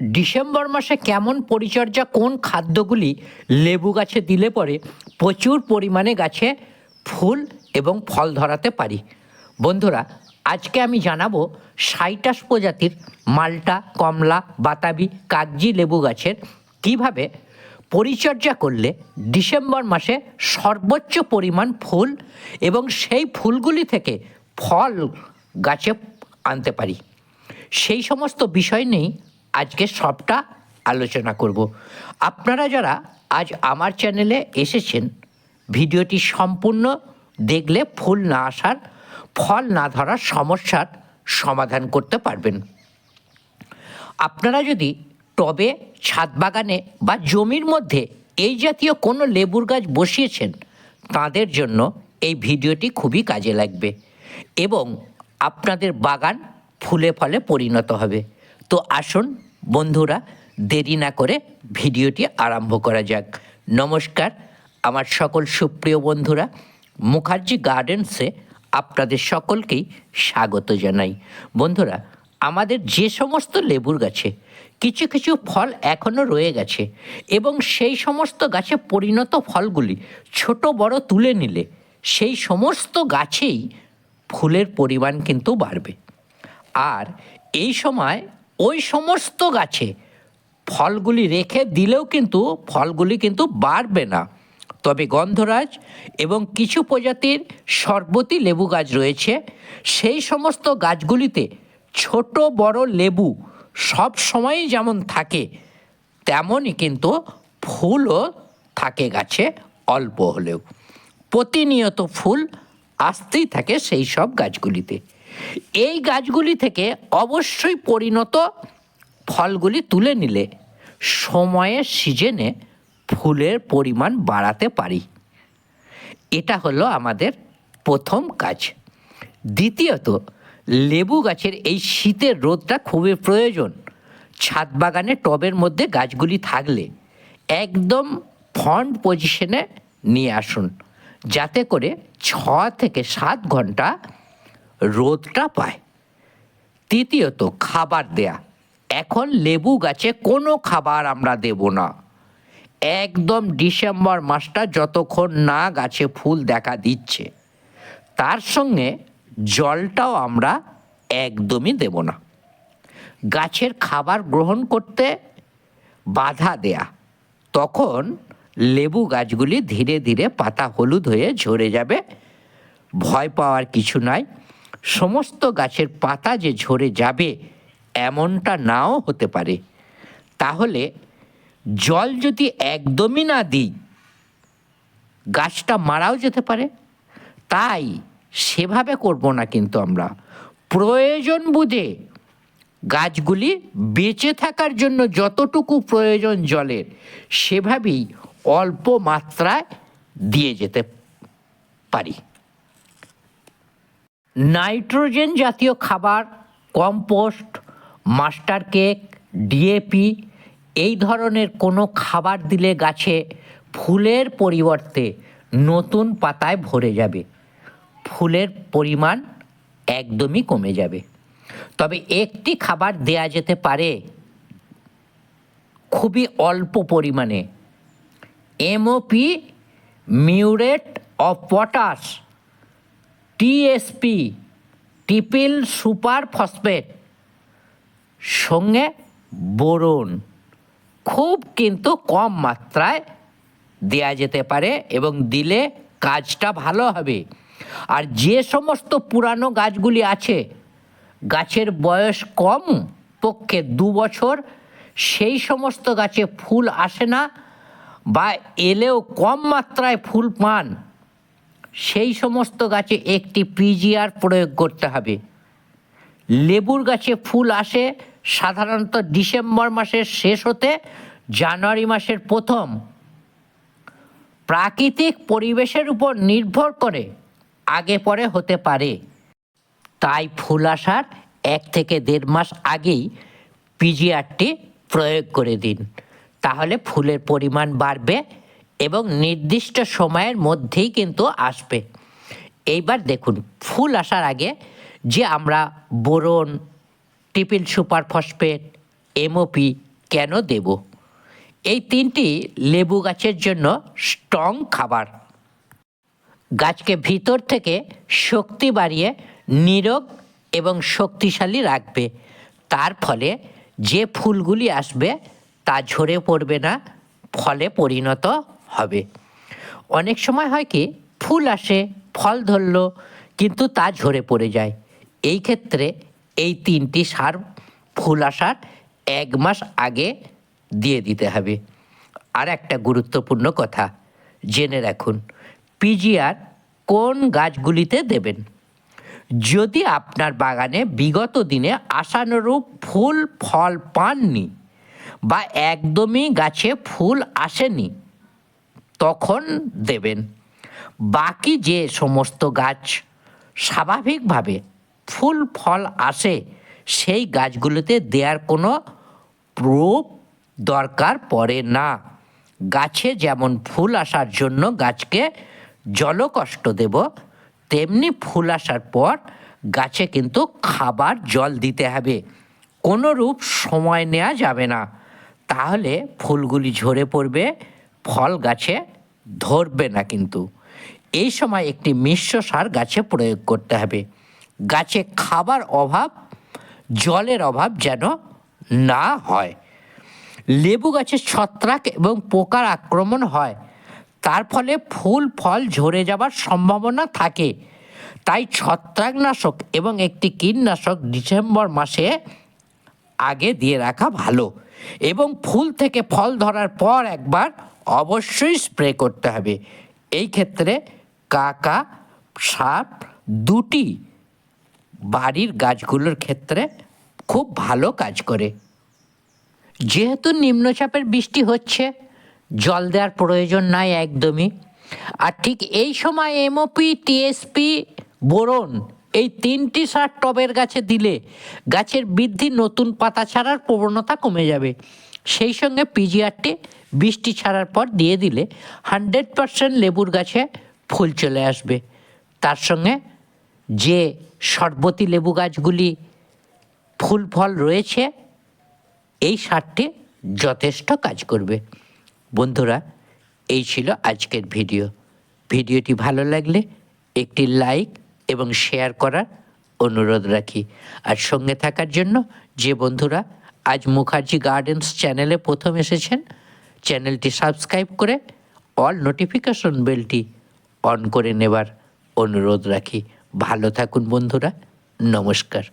December মাসে কেমন পরিচর্যা, কোন খাদ্যগুলি লেবু গাছে দিলে পরে প্রচুর পরিমাণে গাছে ফুল এবং ফল ধরাতে পারি? বন্ধুরা, আজকে আমি জানাব সাইটাস প্রজাতির মাল্টা, কমলা, বাতাবি, কাগজি লেবু গাছের কীভাবে পরিচর্যা করলে ডিসেম্বর মাসে সর্বোচ্চ পরিমাণ ফুল এবং সেই ফুলগুলি থেকে ফল গাছে আনতে পারি? সেই সমস্ত বিষয় নিয়েই আজকে সবটা আলোচনা করব। আপনারা যারা আজ আমার চ্যানেলে এসেছেন, ভিডিওটি সম্পূর্ণ দেখলে ফুল না আসার, ফল না ধরার সমস্যার সমাধান করতে পারবেন। আপনারা যদি টবে, ছাদ বাগানে বা জমির মধ্যে এই জাতীয় কোনো লেবুর গাছ বসিয়েছেন, তাদের জন্য এই ভিডিওটি খুবই কাজে লাগবে এবং আপনাদের বাগান ফুলে ফলে পরিণত হবে। তো আসুন বন্ধুরা, দেরি না করে ভিডিওটি আরম্ভ করা যাক। নমস্কার, আমার সকল সুপ্রিয় বন্ধুরা, মুখার্জি গার্ডেন্সে আপনাদের সকলকেই স্বাগত জানাই। বন্ধুরা, আমাদের যে সমস্ত লেবুর গাছে কিছু কিছু ফল এখনও রয়ে গেছে এবং সেই সমস্ত গাছে পরিণত ফলগুলি ছোট বড় তুলে নিলে সেই সমস্ত গাছেই ফুলের পরিমাণ কিন্তু বাড়বে। আর এই সময় ওই সমস্ত গাছে ফলগুলি রেখে দিলেও কিন্তু ফলগুলি কিন্তু বাড়বে না। তবে গন্ধরাজ এবং কিছু প্রজাতির শরবতী লেবু গাছ রয়েছে। সেই সমস্ত গাছগুলিতে ছোট বড় লেবু সব সময়ই যেমন থাকে, তেমনই কিন্তু ফুলও থাকে গাছে অল্প হলেও। প্রতিনিয়ত ফুল আসতেই থাকে সেই সব গাছগুলিতে। এই গাছগুলি থেকে অবশ্যই পরিণত ফলগুলি তুলে নিলে সময়ের সিজনে ফুলের পরিমাণ বাড়াতে পারি। এটা হলো আমাদের প্রথম কাজ। দ্বিতীয়ত, লেবু গাছের এই শীতের রোদটা খুবই প্রয়োজন। ছাদ বাগানে টবের মধ্যে গাছগুলি থাকলে একদম ফন্ট পজিশনে নিয়ে আসুন। যাতে করে ছ থেকে সাত ঘণ্টা রোদটা পায়। তৃতীয়ত, খাবার দেয়া। এখন লেবু গাছে কোনো খাবার আমরা দেব না। একদম ডিসেম্বর মাসটা যতক্ষণ না গাছে ফুল দেখা দিচ্ছে, তার সঙ্গে জলটাও আমরা একদমই দেব না। গাছের খাবার গ্রহণ করতে বাধা দেয়া, তখন লেবু গাছগুলি ধীরে ধীরে পাতা হলুদ হয়ে ঝরে যাবে। ভয় পাওয়ার কিছু নাই। সমস্ত গাছের পাতা যে ঝরে যাবে, এমনটা নাও হতে পারে। তাহলে জল যদি একদমই না দিই, গাছটা মারাও যেতে পারে। তাই সেভাবে করব না কিন্তু আমরা। প্রয়োজন বুঝে গাছগুলি বেঁচে থাকার জন্য যতটুকু প্রয়োজন জলের, সেভাবেই অল্প মাত্রায় দিয়ে যেতে পারি। নাইট্রোজেন জাতীয় খাবার, কম্পোস্ট, মাস্টার কেক ডিএপি এই ধরনের কোনো খাবার দিলে গাছে ফুলের পরিবর্তে নতুন পাতায় ভরে যাবে। ফুলের পরিমাণ একদমই কমে যাবে। তবে একটি খাবার দেয়া যেতে পারে খুবই অল্প পরিমাণে MOP muriate of potash TSP, triple super phosphate, সঙ্গে বোরন। খুব কিন্তু কম মাত্রায় দেয়া যেতে পারে এবং দিলে কাজটা ভালো হবে। আর যে সমস্ত পুরানো গাছগুলি আছে, গাছের বয়স কম, পক্ষে দু বছর, সেই সমস্ত গাছে ফুল আসে না বা এলেও কম মাত্রায় ফুল পান। সেই সমস্ত গাছে একটি পিজিআর প্রয়োগ করতে হবে। লেবুর গাছে ফুল আসে, সাধারণত ডিসেম্বর মাসের শেষ হতে জানুয়ারি মাসের প্রথম। প্রাকৃতিক পরিবেশের উপর নির্ভর করে আগে পরে হতে পারে। তাই ফুল আসার এক থেকে দেড় মাস আগেই পিজিআরটি প্রয়োগ করে দিন। তাহলে ফুলের পরিমাণ বাড়বে এবং নির্দিষ্ট সময়ের মধ্যেই কিন্তু আসবে। এইবার দেখুন, ফুল আসার আগে যে আমরা boron, triple super phosphate, MOP কেন দেব? এই তিনটি লেবু গাছের জন্য স্ট্রং খাবার। গাছকে ভিতর থেকে শক্তি বাড়িয়ে নিরোগ এবং শক্তিশালী রাখবে। তার ফলে যে ফুলগুলি আসবে তা ঝরে পড়বে না, ফলে পরিণত হবে। অনেক সময় হয় কি, ফুল আসে, ফল ধরলো, কিন্তু তা ঝরে পড়ে যায়। এই ক্ষেত্রে এই তিনটি সার ফুল আসার এক মাস আগে দিয়ে দিতে হবে। আর একটা গুরুত্বপূর্ণ কথা, জেনে রাখুন পিজিআর কোন গাছগুলিতে দেবেন? যদি আপনার বাগানে বিগত দিনে আশানুরূপ ফুল, ফল পাননি বা একদমই গাছে ফুল আসেনি তখন দেবেন। বাকি যে সমস্ত গাছ স্বাভাবিকভাবে ফুল, ফল আসে, সেই গাছগুলোতে দেওয়ার কোনো প্রুফ দরকার পড়ে না। গাছে যেমন ফুল আসার জন্য গাছকে জলকষ্ট দেব, তেমনি ফুল আসার পর গাছে কিন্তু খাবার জল দিতে হবে। কোনো রূপ সময় নেওয়া যাবে না। তাহলে ফুলগুলি ঝরে পড়বে ফল গাছে ধরবে না কিন্তু। এই সময় একটি মিশ্র সার গাছে প্রয়োগ করতে হবে। গাছে খাবার অভাব, জলের অভাব যেন না হয়। লেবু গাছে ছত্রাক এবং পোকার আক্রমণ হয়। তার ফলে ফুল, ফল ঝরে যাবার সম্ভাবনা থাকে। তাই ছত্রাকনাশক এবং একটি কীটনাশক ডিসেম্বর মাসে আগে দিয়ে রাখা ভালো। এবং ফুল থেকে ফল ধরার পর একবার অবশ্যই স্প্রে করতে হবে। এই ক্ষেত্রে কাকা, সাপ দুটি বাড়ির গাছগুলোর ক্ষেত্রে খুব ভালো কাজ করে। যেহেতু নিম্নচাপের বৃষ্টি হচ্ছে, জল দেওয়ার প্রয়োজন নাই একদমই। আর ঠিক এই সময় এমওপি টিএসপি বোরন এই তিনটি সার টবের গাছে দিলে গাছের বৃদ্ধি নতুন পাতা ছাড়ার প্রবণতা কমে যাবে। সেই সঙ্গে পিজিআরটি বৃষ্টি ছাড়ার পর দিয়ে দিলে হান্ড্রেড পারসেন্ট লেবুর গাছে ফুল চলে আসবে। তার সঙ্গে যে শরবতী লেবু গাছগুলি ফুল ফল রয়েছে, এই সারটি যথেষ্ট কাজ করবে। বন্ধুরা, এই ছিল আজকের ভিডিও। ভিডিওটি ভালো লাগলে একটি লাইক এবং শেয়ার করার অনুরোধ রাখি। আর সঙ্গে থাকার জন্য যে বন্ধুরা আজ মুখার্জি গার্ডেন্স চ্যানেলে প্রথম এসেছেন। চ্যানেলটি সাবস্ক্রাইব করে অল নোটিফিকেশন বেলটি অন করে নেবার অনুরোধ রাখি। ভালো থাকুন বন্ধুরা, নমস্কার।